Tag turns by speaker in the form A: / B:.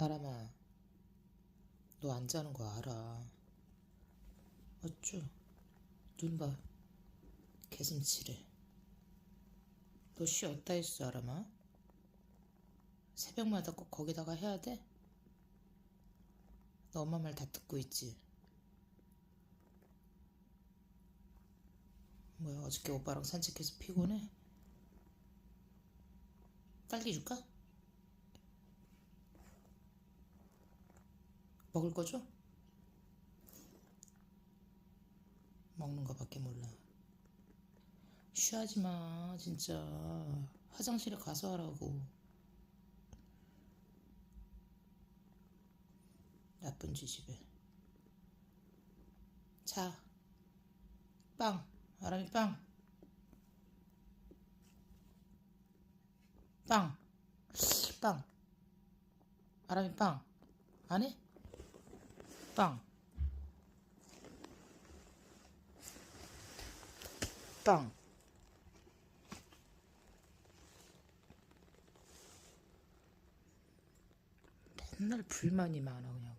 A: 아람아, 너 안 자는 거 알아. 어쭈, 눈 봐. 개슴치레. 너 쉬었다 했어, 아람아? 새벽마다 꼭 거기다가 해야 돼? 너 엄마 말 다 듣고 있지? 뭐야, 어저께 오빠랑 산책해서 피곤해? 딸기 줄까? 먹을 거 줘? 먹는 거밖에 몰라. 쉬하지 마, 진짜. 화장실에 가서 하라고. 나쁜 지집애. 자, 빵. 아람이 빵. 빵. 빵. 아람이 빵. 안 해? 빵. 빵. 맨날 불만이 많아 그냥.